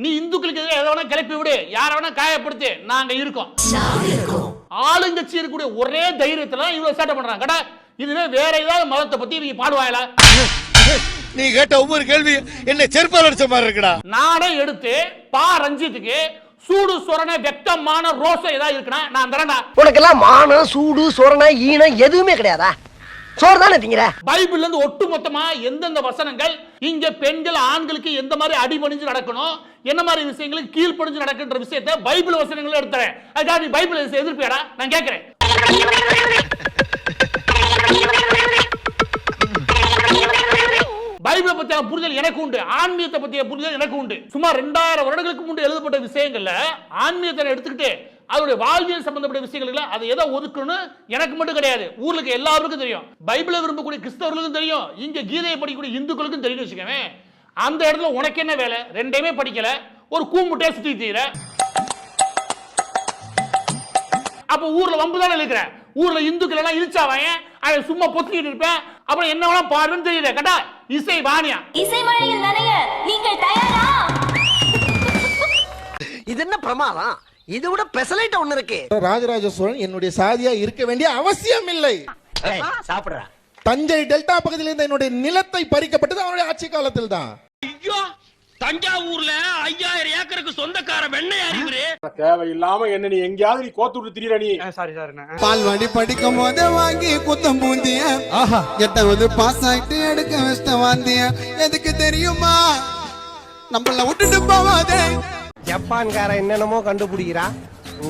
கிளப்பி விடு யார வேணா காயப்படுத்து நாங்க இருக்கோம். ஆளுங்கட்சி இருக்கக்கூடிய ஒரே தைரியத்துல இவ்வளவு சேட்டை பண்றாங்க. கடா இதுவே வேற ஏதாவது மதத்தை பத்தி இவங்க பாடுவாங்களா நீ கேட்ட ஒவ்வொரு கேள்வி என்ன செருப்பால் அடிச்ச மாதிரி இருக்குடா. நானே எடுத்து பா ரஞ்சித்துக்கு சூடு சொரண வெக்கமான ரோசம் ஏதாவது இருக்குன்னா நான் தரேன்டா. உனக்கெல்லாம் மானம் சூடு சொரணை ஈனம் எதுவுமே கிடையாதா? சோறு தானே திங்கிற? பைபிள்ல இருந்து ஒட்டு மொத்தமா எந்தெந்த வசனங்கள் இங்க பெண்கள் ஆண்களுக்கு எந்த மாதிரி அடிபணிஞ்சு நடக்கணும் என்ன மாதிரி விஷயங்களுக்கு கீழ்ப்படிஞ்சு நடக்கின்ற விஷயத்தை பைபிள் வசனங்களை எடுத்துறேன். அதுக்காக நீ பைபிள் எதிர்ப்பியாடா? நான் கேட்கிறேன். பைபிளை பத்தியான புரிதல் எனக்கு உண்டு. ஆன்மீகத்தை பத்திய புரிதல் எனக்கு உண்டு. சுமார் ரெண்டாயிரம் வருடங்களுக்கு முன்பு எழுதப்பட்ட விஷயங்கள்ல ஆன்மீகத்தை எடுத்துக்கிட்டு அதோட வாழ்வியல் சம்பந்தப்பட்ட விஷயங்களுக்கு அதை எதை ஒதுக்கணும் எனக்கு மட்டும் கிடையாது. ஊர்ல இருக்க எல்லாருக்கும் தெரியும். பைபிளை விரும்பக்கூடிய கிறிஸ்தவர்களுக்கும் தெரியும். இங்க கீதையை படிக்கக்கூடிய இந்துக்களுக்கும் தெரியும் வச்சுக்கவே அந்த இடத்துல உனக்கு என்ன வேலை? ரெண்டையுமே படிக்கல. ஒரு கூமுட்டையா சுத்தி தீர அப்ப ஊர்ல வம்பு தானே இருக்கிற ஊர்ல இந்துக்கள் எல்லாம் இழிச்சாவாங்க அவன் சும்மா பொத்திக்கிட்டு இருப்பேன். அப்புறம் என்ன வேணா பாருன்னு தெரியல. கேட்டா இசை வாணியா இசைமழையில் நனைய நீங்கள் தயாரா? இது என்ன பிரமாதம்? இது விட பெசலைட் ஒண்ணு இருக்கு. ராஜராஜ சோழன் என்னுடைய சாதியா இருக்க வேண்டிய அவசியம் இல்லை. சாப்பிடுற. தஞ்சை டெல்டா பகுதியில் இருந்த என்னுடைய நிலத்தை பறிக்கப்பட்டது அவனுடைய ஆட்சி காலத்தில் தான் தஞ்சாவூர்ல ஐயாயிரம் ஏக்கருக்கு சொந்தக்கார வெண்ணெய் அறிவுரு. தேவையில்லாம என்ன நீ எங்கேயாவது நீ கோத்து விட்டு திரியற நீ. பால்வாடி படிக்கும் போதே வாங்கி குத்தம் பூந்திய. எட்டாவது பாஸ் ஆயிட்டு எடுக்க வச்சிட்ட வாந்திய. எதுக்கு தெரியுமா? நம்மள விட்டுட்டு போவாதே ஜப்பான்கார என்னென்னமோ கண்டுபிடிக்கிறா.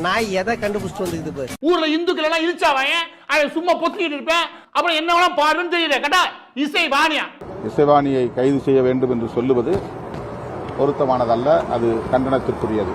நாய் எதை கண்டுபிடிச்சிட்டு வந்துக்குது பாரு. ஊர்ல இந்துக்கள் எல்லாம் இழிச்சாவாங்க அவன் சும்மா பொத்திக்கிட்டு இருப்பேன். அப்புறம் என்ன வேணா பாருன்னு தெரியல. கேட்டா இசை வாணியா இசைவாணியை கைது செய்ய வேண்டும் என்று சொல்லுவது பொருத்தமானதல்ல. அது கண்டனத்திற்குரியது.